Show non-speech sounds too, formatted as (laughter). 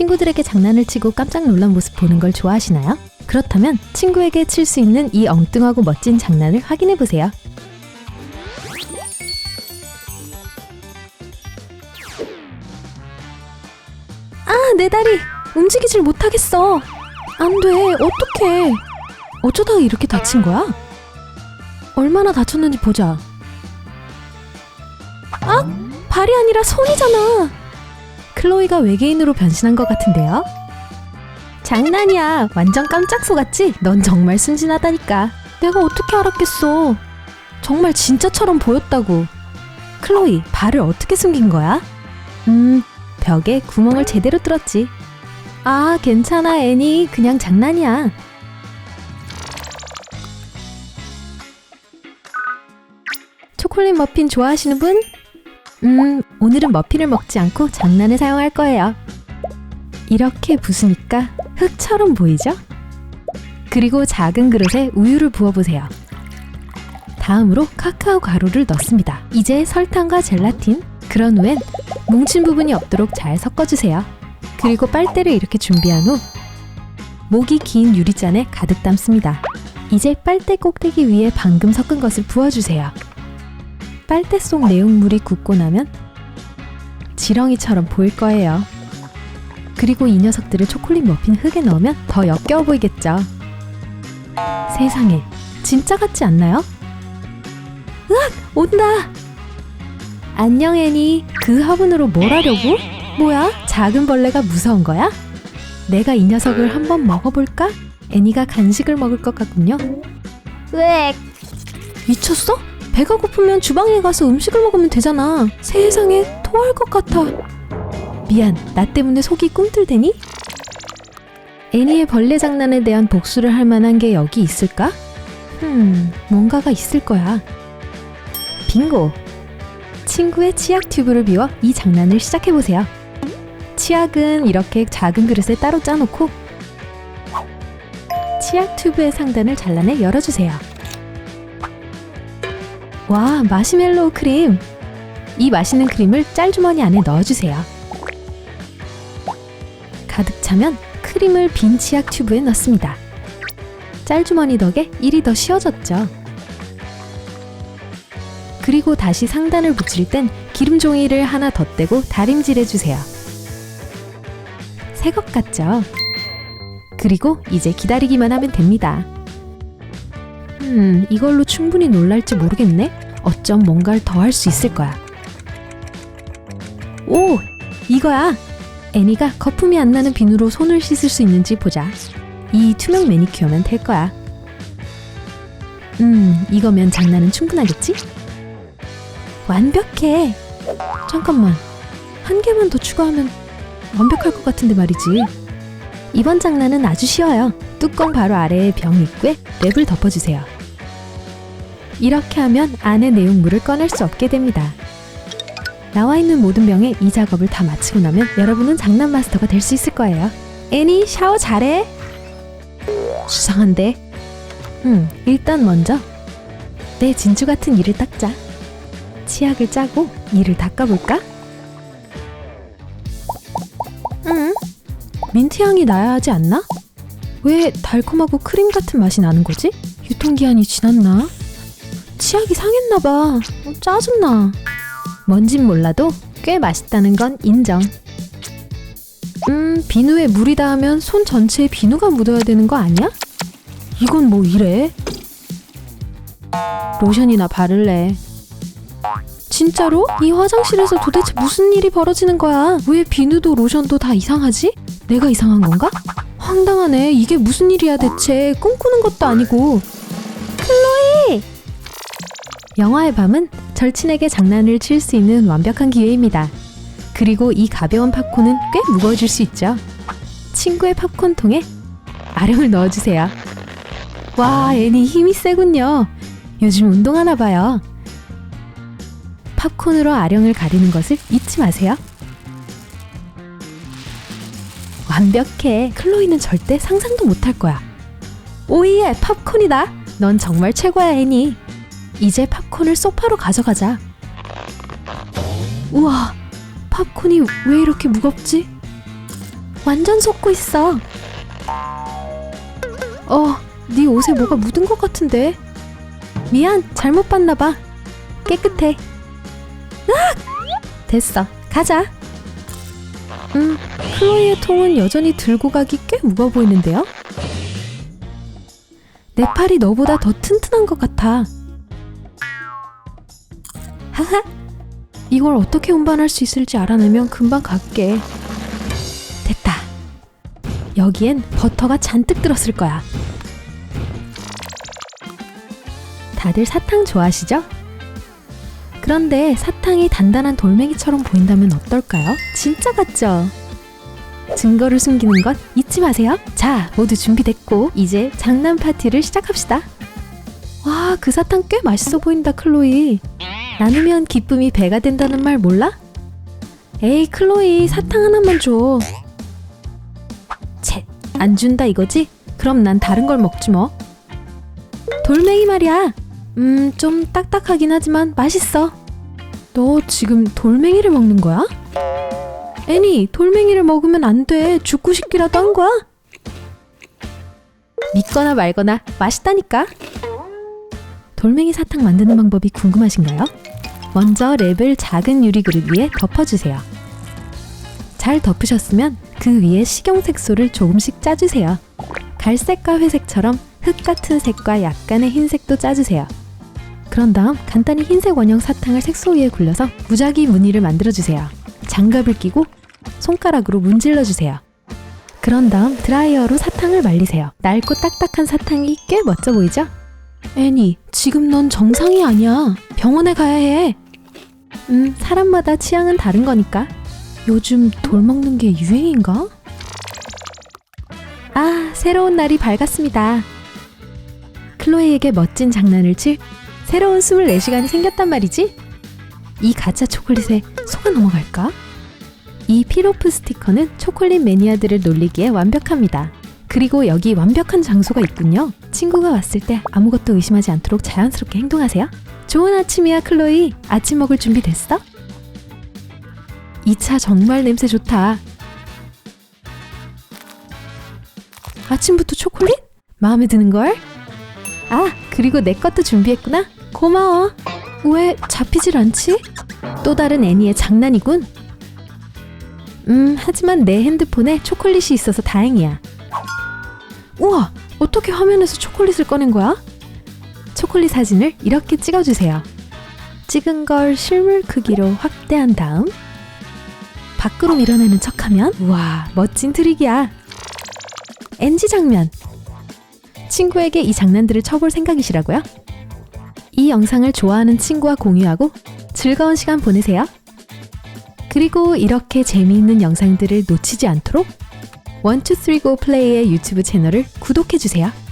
친구들에게 장난을 치고 깜짝 놀란 모습 보는 걸 좋아하시나요? 그렇다면 친구에게 칠 수 있는 이 엉뚱하고 멋진 장난을 확인해 보세요. 아, 내 다리 움직이질 못하겠어. 안 돼, 어떡해. 어쩌다가 이렇게 다친 거야? 얼마나 다쳤는지 보자. 아, 발이 아니라 손이잖아. 클로이가 외계인으로 변신한 것 같은데요? 장난이야. 완전 깜짝 속았지? 넌 정말 순진하다니까. 내가 어떻게 알았겠어. 정말 진짜처럼 보였다고. 클로이, 발을 어떻게 숨긴 거야? 음, 벽에 구멍을 제대로 뚫었지. 아, 괜찮아, 애니. 그냥 장난이야. 초콜릿 머핀 좋아하시는 분? 음, 오늘은 머핀을 먹지 않고 장난을 사용할 거예요. 이렇게 부수니까 흙처럼 보이죠? 그리고 작은 그릇에 우유를 부어보세요. 다음으로 카카오 가루를 넣습니다. 이제 설탕과 젤라틴, 그런 후엔 뭉친 부분이 없도록 잘 섞어주세요. 그리고 빨대를 이렇게 준비한 후 목이 긴 유리잔에 가득 담습니다. 이제 빨대 꼭대기 위에 방금 섞은 것을 부어주세요. 빨대 속 내용물이 굳고 나면 지렁이처럼 보일 거예요. 그리고 이 녀석들을 초콜릿 머핀 흙에 넣으면 더 역겨워 보이겠죠. 세상에, 진짜 같지 않나요? 으악! 온다! 안녕 애니, 그 화분으로 뭘 하려고? 뭐야? 작은 벌레가 무서운 거야? 내가 이 녀석을 한번 먹어볼까? 애니가 간식을 먹을 것 같군요. 으액! 미쳤어? 배가 고프면 주방에 가서 음식을 먹으면 되잖아. 세상에 토할 것 같아. 미안, 나 때문에 속이 꿈틀대니? 애니의 벌레 장난에 대한 복수를 할 만한 게 여기 있을까? 음, 뭔가가 있을 거야. 빙고! 친구의 치약 튜브를 비워 이 장난을 시작해보세요. 치약은 이렇게 작은 그릇에 따로 짜놓고 치약 튜브의 상단을 잘라내 열어주세요. 와, 마시멜로우 크림! 이 맛있는 크림을 짤주머니 안에 넣어주세요. 가득 차면 크림을 빈 치약 튜브에 넣습니다. 짤주머니 덕에 일이 더 쉬워졌죠. 그리고 다시 상단을 붙일 땐 기름 종이를 하나 덧대고 다림질해 주세요. 새 것 같죠? 그리고 이제 기다리기만 하면 됩니다. 음, 이걸로 충분히 놀랄지 모르겠네? 어쩜 뭔가를 더 할 수 있을 거야. 오! 이거야! 애니가 거품이 안 나는 비누로 손을 씻을 수 있는지 보자. 이 투명 매니큐어면 될 거야. 음, 이거면 장난은 충분하겠지? 완벽해! 잠깐만. 한 개만 더 추가하면 완벽할 것 같은데 말이지. 이번 장난은 아주 쉬워요. 뚜껑 바로 아래에 병 입구에 랩을 덮어주세요. 이렇게 하면 안에 내용물을 꺼낼 수 없게 됩니다. 나와 있는 모든 병에 이 작업을 다 마치고 나면 여러분은 장난 마스터가 될 수 있을 거예요. 애니 샤워 잘해. 수상한데. 음, 일단 먼저 내 진주 같은 이를 닦자. 치약을 짜고 이를 닦아볼까? 음, 민트 향이 나야 하지 않나? 왜 달콤하고 크림 같은 맛이 나는 거지? 유통기한이 지났나? 치약이 상했나봐. 어, 짜증나. 뭔진 몰라도 꽤 맛있다는 건 인정. 음, 비누에 물이 닿으면 손 전체에 비누가 묻어야 되는 거 아니야? 이건 뭐 이래? 로션이나 바를래. 진짜로? 이 화장실에서 도대체 무슨 일이 벌어지는 거야? 왜 비누도 로션도 다 이상하지? 내가 이상한 건가? 황당하네. 이게 무슨 일이야 대체. 꿈꾸는 것도 아니고. 클로이! 영화의 밤은 절친에게 장난을 칠 수 있는 완벽한 기회입니다. 그리고 이 가벼운 팝콘은 꽤 무거워질 수 있죠. 친구의 팝콘통에 아령을 넣어주세요. 와, 애니 힘이 세군요. 요즘 운동하나 봐요. 팝콘으로 아령을 가리는 것을 잊지 마세요. 완벽해. 클로이는 절대 상상도 못할 거야. 오예, 팝콘이다. 넌 정말 최고야, 애니. 이제 팝콘을 소파로 가져가자. 우와, 팝콘이 왜 이렇게 무겁지? 완전 속고 있어. 어, 네 옷에 뭐가 묻은 것 같은데. 미안, 잘못 봤나 봐. 깨끗해. 으악! 됐어, 가자. 음, 클로이의 통은 여전히 들고 가기 꽤 무거워 보이는데요? 내 팔이 너보다 더 튼튼한 것 같아. 하하! (laughs) 이걸 어떻게 운반할 수 있을지 알아내면 금방 갈게. 됐다. 여기엔 버터가 잔뜩 들었을 거야. 다들 사탕 좋아하시죠? 그런데 사탕이 단단한 돌멩이처럼 보인다면 어떨까요? 진짜 같죠? 증거를 숨기는 것 잊지 마세요. 자, 모두 준비됐고 이제 장난 파티를 시작합시다. 와, 그 사탕 꽤 맛있어 보인다, 클로이. 나누면 기쁨이 배가 된다는 말 몰라? 에이, 클로이, 사탕 하나만 줘. 채, 안 준다 이거지? 그럼 난 다른 걸 먹지 뭐. 돌멩이 말이야. 음, 좀 딱딱하긴 하지만 맛있어. 너 지금 돌멩이를 먹는 거야? 애니, 돌멩이를 먹으면 안 돼. 죽고 싶기라도 한 거야? 믿거나 말거나 맛있다니까. 돌멩이 사탕 만드는 방법이 궁금하신가요? 먼저 랩을 작은 유리 그릇 위에 덮어주세요. 잘 덮으셨으면 그 위에 식용색소를 조금씩 짜주세요. 갈색과 회색처럼 흙 같은 색과 약간의 흰색도 짜주세요. 그런 다음 간단히 흰색 원형 사탕을 색소 위에 굴려서 무작위 무늬를 만들어주세요. 장갑을 끼고 손가락으로 문질러주세요. 그런 다음 드라이어로 사탕을 말리세요. 낡고 딱딱한 사탕이 꽤 멋져 보이죠? 애니, 지금 넌 정상이 아니야. 병원에 가야 해. 음, 사람마다 취향은 다른 거니까. 요즘 돌 먹는 게 유행인가? 아, 새로운 날이 밝았습니다. 클로이에게 멋진 장난을 칠 새로운 24시간이 생겼단 말이지? 이 가짜 초콜릿에 속아 넘어갈까? 이 피로프 스티커는 초콜릿 매니아들을 놀리기에 완벽합니다. 그리고 여기 완벽한 장소가 있군요. 친구가 왔을 때 아무것도 의심하지 않도록 자연스럽게 행동하세요. 좋은 아침이야, 클로이. 아침 먹을 준비 됐어? 이 차 정말 냄새 좋다. 아침부터 초콜릿? 마음에 드는걸? 아, 그리고 내 것도 준비했구나. 고마워. 왜 잡히질 않지? 또 다른 애니의 장난이군. 음, 하지만 내 핸드폰에 초콜릿이 있어서 다행이야. 우와, 어떻게 화면에서 초콜릿을 꺼낸 거야? 초콜릿 사진을 이렇게 찍어주세요. 찍은 걸 실물 크기로 확대한 다음 밖으로 밀어내는 척하면 우와, 멋진 트릭이야. NG 장면. 친구에게 이 장난들을 쳐볼 생각이시라고요? 이 영상을 좋아하는 친구와 공유하고 즐거운 시간 보내세요. 그리고 이렇게 재미있는 영상들을 놓치지 않도록 1, 2, 3, GO 플레이의 유튜브 채널을 구독해주세요.